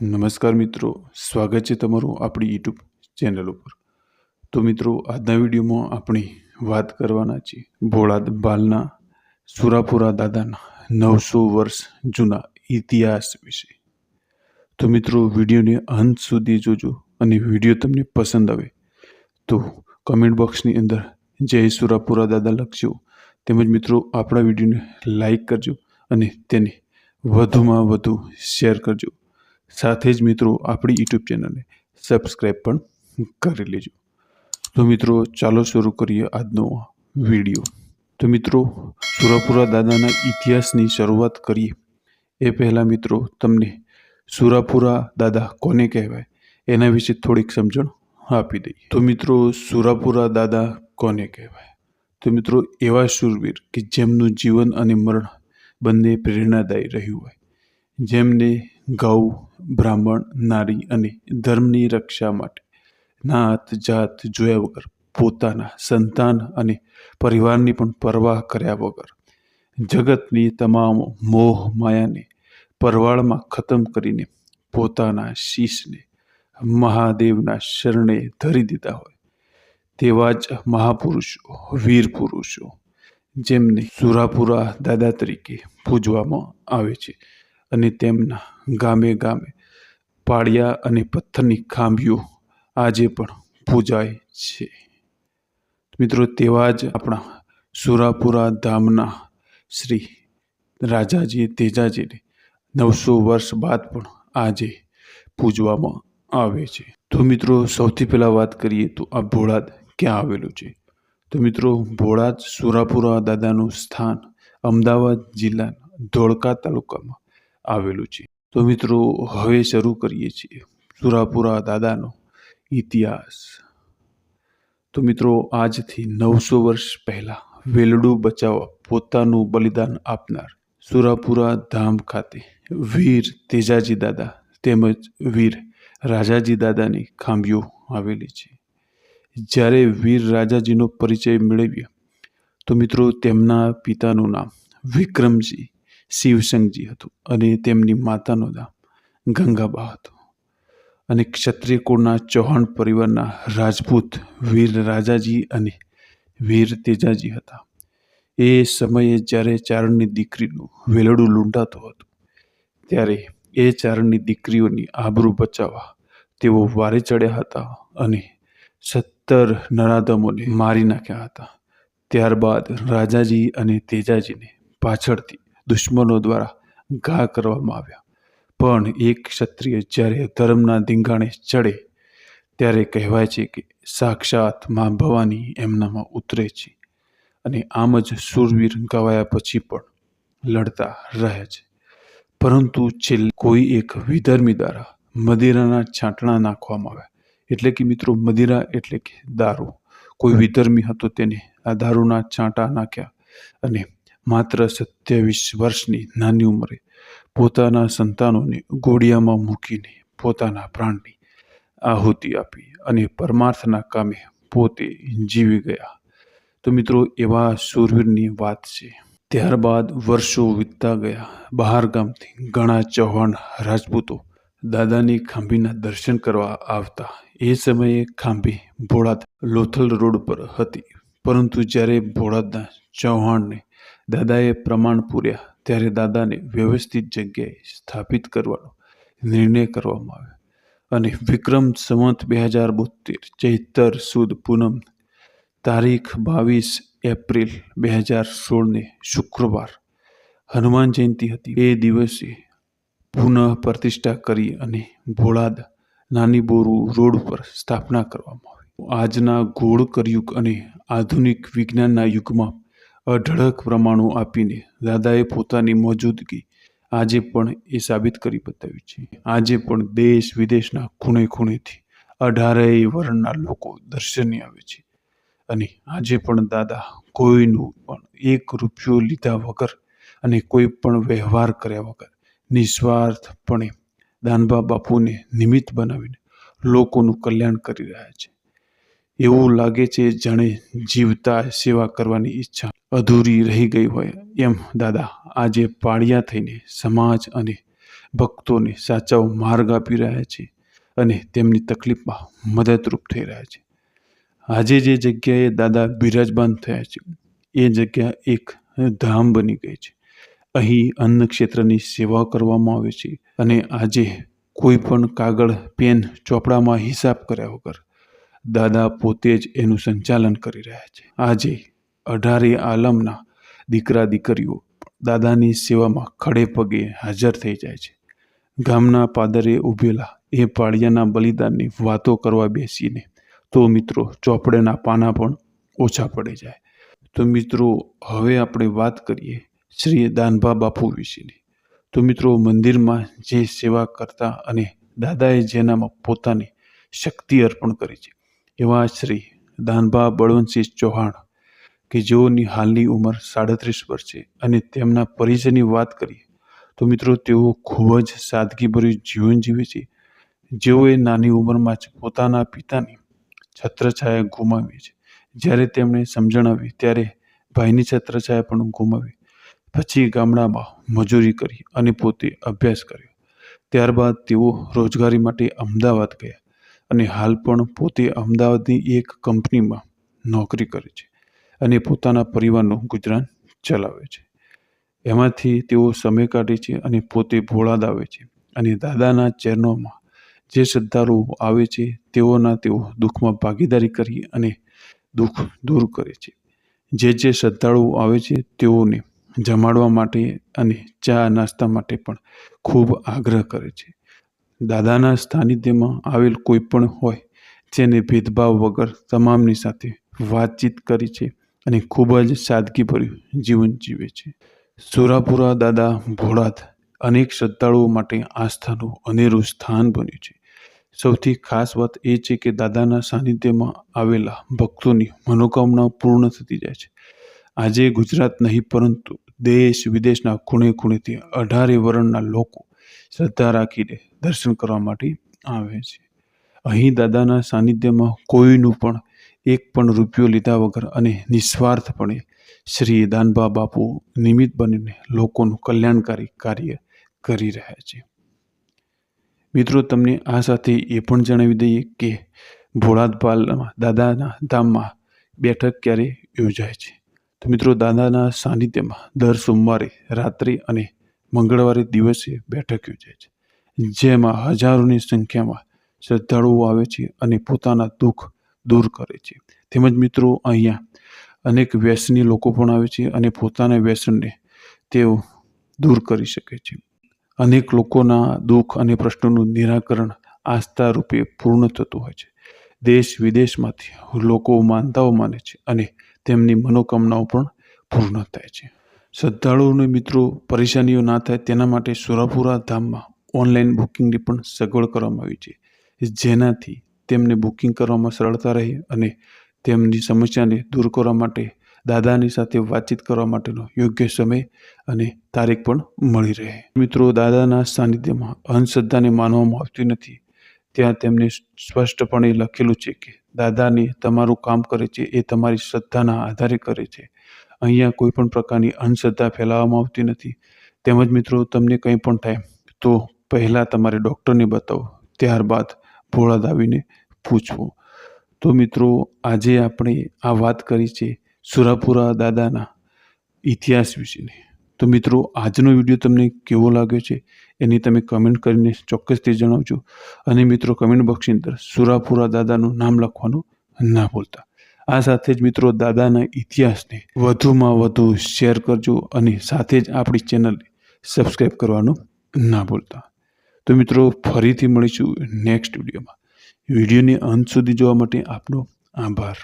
નમસ્કાર મિત્રો, સ્વાગત છે તમારું આપણી યુટ્યુબ ચેનલ ઉપર. તો મિત્રો, આજના વિડીયોમાં આપણે વાત કરવાના છીએ ભોળાદ બાલના, સુરાપુરા દાદાના નવસો વર્ષ જૂના ઇતિહાસ વિશે. તો મિત્રો, વિડીયોને અંત સુધી જોજો અને વીડિયો તમને પસંદ આવે તો કમેન્ટ બોક્સની અંદર જય સુરાપુરા દાદા લખજો. તેમજ મિત્રો, આપણા વિડીયોને લાઈક કરજો અને તેને વધુમાં વધુ શેર કરજો. સાથે જ મિત્રો આપણી યુટ્યુબ ચેનલને સબસ્ક્રાઈબ પણ કરી લેજો. તો મિત્રો, ચાલો શરૂ કરીએ આજનો વીડિયો. તો મિત્રો, સુરાપુરા દાદાના ઇતિહાસની શરૂઆત કરીએ. એ પહેલાં મિત્રો, તમને સુરાપુરા દાદા કોને કહેવાય? એના વિશે થોડીક સમજણ આપી દઈએ. તો મિત્રો, સુરાપુરા દાદા કોને કહેવાય? તો મિત્રો, એવા શૂરવીર કે જેમનું જીવન અને મરણ બંને પ્રેરણાદાયી રહ્યું હોય. જેમને ગૌ, બ્રાહ્મણ, નારી અને ધર્મની રક્ષા માટે નાત, જાત જોયા વગર પોતાના સંતાન અને પરિવારની પણ પરવાહ કર્યા વગર જગતની તમામ મોહ માયાને પરવાળમાં ખતમ કરીને પોતાના શીશને મહાદેવના શરણે ધરી દીધા હોય તેવા જ મહાપુરુષો વીર પુરુષો જેમને સુરાપુરા દાદા તરીકે પૂજવામાં આવે છે. અને તેમના ગામે ગામે પાળિયા અને પથ્થરની ખાંભીઓ આજે પણ પૂજાય છે. મિત્રો, તેવા જ આપણા સુરાપુરા ધામના શ્રી રાજાજી તેજાજીને નવસો વર્ષ બાદ પણ આજે પૂજવામાં આવે છે. તો મિત્રો, સૌથી પહેલાં વાત કરીએ તો આ ભોળાદ ક્યાં આવેલું છે? તો મિત્રો, ભોળાદ સુરાપુરા દાદાનું સ્થાન અમદાવાદ જિલ્લાના ધોળકા તાલુકામાં આવેલું છે. તો મિત્રો, હવે શરૂ કરીએ છીએ. સુરાપુરા દાદાનો ઇતિહાસ. તો મિત્રો, આજથી નવસો વર્ષ પહેલાં વેલડું બચાવવા પોતાનું બલિદાન આપનાર સુરાપુરા ધામ ખાતે વીર તેજાજી દાદા તેમજ વીર રાજાજી દાદાની ખાંભીઓ આવેલી છે. જ્યારે વીર રાજાજીનો પરિચય મેળવ્યો તો મિત્રો, તેમના પિતાનું નામ વિક્રમજી શિવસંગજી હતું અને તેમની માતાનું નામ ગંગાબા હતું. અને ક્ષત્રિય કુળના ચૌહાણ પરિવારના રાજપૂત વીર રાજાજી અને વીર તેજાજી હતા. એ સમયે જ્યારે ચારણની દીકરીનું વેલડું લૂંટાતું હતું, ત્યારે એ ચારણની દીકરીઓની આબરૂ બચાવવા તેઓ વારે ચડ્યા હતા અને સત્તર નરાધમોને મારી નાખ્યા હતા. ત્યારબાદ રાજાજી અને તેજાજીને પાછળથી દુશ્મનો દ્વારા ઘા કરવામાં આવ્યા. પણ એક ક્ષત્રિય જ્યારે ધર્મના ધીંગાણે ચડે, ત્યારે કહેવાય છે કે સાક્ષાત મા ભવાની એમનામાં ઉતરે છે અને આમ જ સુરવીર ગવાયા પછી પણ લડતા રહે છે. પરંતુ છેલ્લે કોઈ એક વિધર્મી દ્વારા મદિરાના છાંટણા નાખવામાં આવ્યા. એટલે કે મિત્રો, મદિરા એટલે કે દારૂ. કોઈ વિધર્મી હતો તેને આ દારૂના છાંટા નાખ્યા અને માત્ર સત્યાવીસ વર્ષની નાની ઉંમરે પોતાના સંતાનોને ગોળિયામાં મૂકીને પોતાના પ્રાણની આહુતિ આપી અને પરમાર્થના કામે પોતે જીવી ગયા. તો મિત્રો, એવા સુરવીરની વાત છે. ત્યારબાદ વર્ષો વીતતા ગયા. બહાર ગામથી ઘણા ચૌહાણ રાજપૂતો દાદાની ખાંભીના દર્શન કરવા આવતા. એ સમયે ખાંભી ભોળાદ લોથલ રોડ પર હતી. પરંતુ જ્યારે ભોળાદના ચૌહાણને દાદાએ પ્રમાણ પૂર્યા. ત્યારે દાદાને વ્યવસ્થિત જગ્યાએ સ્થાપિત કરવાનો નિર્ણય કરવામાં આવ્યો અને વિક્રમ સંવત બે હજાર બોતેર ચૈતર સુદ પૂનમ તારીખ બાવીસ એપ્રિલ બે હજાર સોળને શુક્રવાર હનુમાન જયંતિ હતી. એ દિવસે પુનઃ પ્રતિષ્ઠા કરી અને ભોળાદ નાની બોરુ રોડ પર સ્થાપના કરવામાં આવી. આજના ઘોળ કરયુગ અને આધુનિક વિજ્ઞાનના યુગમાં અઢળક પ્રમાણો આપીને દાદાએ પોતાની મોજૂદગી આજે પણ એ સાબિત કરી બતાવી છે. આજે પણ દેશ વિદેશના ખૂણે ખૂણેથી અઢારેય વર્ણના લોકો દર્શને આવે છે. અને આજે પણ દાદા કોઈનું પણ એક રૂપિયો લીધા વગર અને કોઈ પણ વ્યવહાર કર્યા વગર નિસ્વાર્થપણે દાનબા બાપુને નિમિત્ત બનાવીને લોકોનું કલ્યાણ કરી રહ્યા છે. એવું લાગે છે જાણે જીવતા સેવા કરવાની ઈચ્છા અધૂરી રહી ગઈ હોય. એમ દાદા, આજે પાળિયા થઈને સમાજ અને ભક્તોને સાચો માર્ગ આપી રહ્યા છે અને તેમની તકલીફમાં મદદરૂપ થઈ રહ્યા છે. આજે જે જગ્યાએ દાદા બિરાજમાન થયા છે, એ જગ્યા એક ધામ બની ગઈ છે. અહીં અન્ન ક્ષેત્રની સેવા કરવામાં આવે છે અને આજે કોઈ પણ કાગળ, પેન, ચોપડામાં હિસાબ કર્યા વગર દાદા પોતે જ એનું સંચાલન કરી રહ્યા છે. આજે અઢારે આલમના દીકરા દીકરીઓ દાદાની સેવામાં ખડે પગે હાજર થઈ જાય છે. ગામના પાદરે ઊભેલા એ પાળિયાના બલિદાનની વાતો કરવા બેસીને તો મિત્રો ચોપડેના પાના પણ ઓછા પડી જાય. તો મિત્રો, હવે આપણે વાત કરીએ શ્રી દાનભા બાપુ વિશેની. તો મિત્રો, મંદિરમાં જે સેવા કરતા અને દાદાએ જેનામાં પોતાની શક્તિ અર્પણ કરી છે એવા શ્રી દાનભા બળવંતસિંહ ચૌહાણ, કે જેઓની હાલની ઉંમર સાડત્રીસ વર્ષ છે અને તેમના પરિચયની વાત કરીએ, તો મિત્રો તેઓ ખૂબ જ સાદગીભર્યું જીવન જીવે છે. જેઓએ નાની ઉંમરમાં જ પોતાના પિતાની છત્રછાયા ગુમાવી છે. જ્યારે તેમણે સમજણ આવી ત્યારે ભાઈની છત્રછાયા પણ ગુમાવી. પછી ગામડામાં મજૂરી કરી અને પોતે અભ્યાસ કર્યો. ત્યારબાદ તેઓ રોજગારી માટે અમદાવાદ ગયા. અને હાલ પણ પોતે અમદાવાદની એક કંપનીમાં નોકરી કરે છે અને પોતાના પરિવારનું ગુજરાન ચલાવે છે. એમાંથી તેઓ સમય કાઢે છે અને પોતે ભોળાદ આવે છે અને દાદાના ચરણોમાં જે શ્રદ્ધાળુઓ આવે છે તેઓના તેઓ દુઃખમાં ભાગીદારી કરી અને દુઃખ દૂર કરે છે. જે જે શ્રદ્ધાળુઓ આવે છે તેઓને જમાડવા માટે અને ચા નાસ્તા માટે પણ ખૂબ આગ્રહ કરે છે. દાદાના સાનિધ્યમાં આવેલ કોઈ પણ હોય, જેને ભેદભાવ વગર તમામની સાથે વાતચીત કરી છે અને ખૂબ જ સાદગીભર્યું જીવન જીવે છે. સુરાપુરા દાદા ભોળાદ અનેક શ્રદ્ધાળુઓ માટે આસ્થાનું અનેરું સ્થાન બન્યું છે. સૌથી ખાસ વાત એ છે કે દાદાના સાનિધ્યમાં આવેલા ભક્તોની મનોકામના પૂર્ણ થતી જાય છે. આજે ગુજરાત નહીં, પરંતુ દેશ વિદેશના ખૂણે ખૂણેથી અઢારે વર્ણના લોકો શ્રદ્ધા રાખીને દર્શન કરવા માટે આવે છે. અહીં દાદાના સાનિધ્યમાં કોઈનું પણ એક પણ રૂપિયો લીધા વગર અને નિસ્વાર્થપણે શ્રી દાનબા બાપુ નિમિત્ત બનીને લોકોનું કલ્યાણકારી કાર્ય કરી રહ્યા છે. મિત્રો, તમને આ સાથે એ પણ જણાવી દઈએ કે ભોળાદપાલમાં દાદાના ધામમાં બેઠક ક્યારે યોજાય છે? તો મિત્રો, દાદાના સાનિધ્યમાં દર સોમવારે રાત્રે અને મંગળવારે દિવસે બેઠક યોજાય છે, જેમાં હજારોની સંખ્યામાં શ્રદ્ધાળુઓ આવે છે અને પોતાના દુઃખ દૂર કરે છે. તેમજ મિત્રો, અહીંયા અનેક વ્યસની લોકો પણ આવે છે અને પોતાના વ્યસનને તેઓ દૂર કરી શકે છે. અનેક લોકોના દુઃખ અને પ્રશ્નોનું નિરાકરણ આસ્થા રૂપે પૂર્ણ થતું હોય છે. દેશ વિદેશમાંથી લોકો માનતાઓ માને છે અને તેમની મનોકામનાઓ પણ પૂર્ણ થાય છે. શ્રદ્ધાળુઓને મિત્રો પરેશાનીઓ ના થાય તેના માટે સુરાપુરા ધામમાં ઓનલાઈન બુકિંગની પણ સગવડ કરવામાં આવી છે. જેનાથી તેમને બુકિંગ કરવામાં સરળતા રહે અને તેમની સમસ્યાને દૂર કરવા માટે દાદાની સાથે વાતચીત કરવા માટેનો યોગ્ય સમય અને તારીખ પણ મળી રહે. મિત્રો, દાદાના સાનિધ્યમાં અંધશ્રદ્ધાને માનવામાં આવતી નથી. ત્યાં તેમને સ્પષ્ટપણે લખેલું છે કે, દાદાને તમારું કામ કરે છે એ તમારી શ્રદ્ધાના આધારે કરે છે. અહીંયા કોઈ પણ પ્રકારની અંધશ્રદ્ધા ફેલાવવામાં આવતી નથી. તેમજ મિત્રો, તમને કંઈ પણ થાય, તો પહેલાં તમારે ડૉક્ટરને બતાવો. ત્યારબાદ ભોળાદ આવીને પૂછવું. તો મિત્રો, આજે આપણે આ વાત કરી છે સુરાપુરા દાદાના ઇતિહાસ વિશેની. તો મિત્રો, આજનો વીડિયો તમને કેવો લાગ્યો છે એની તમે કમેન્ટ કરીને ચોક્કસથી જણાવજો. અને મિત્રો, કમેન્ટ બોક્સની અંદર સુરાપુરા દાદાનું નામ લખવાનું ના ભૂલતા. આ સાથે જ મિત્રો દાદાના ઇતિહાસને વધુમાં વધુ શેર કરજો અને સાથે જ આપણી ચેનલ સબસ્ક્રાઈબ કરવાનું ના ભૂલતા. તો મિત્રો, ફરીથી મળીશું નેક્સ્ટ વિડીયોમાં. વિડીયોને અંત સુધી જોવા માટે આપનો આભાર.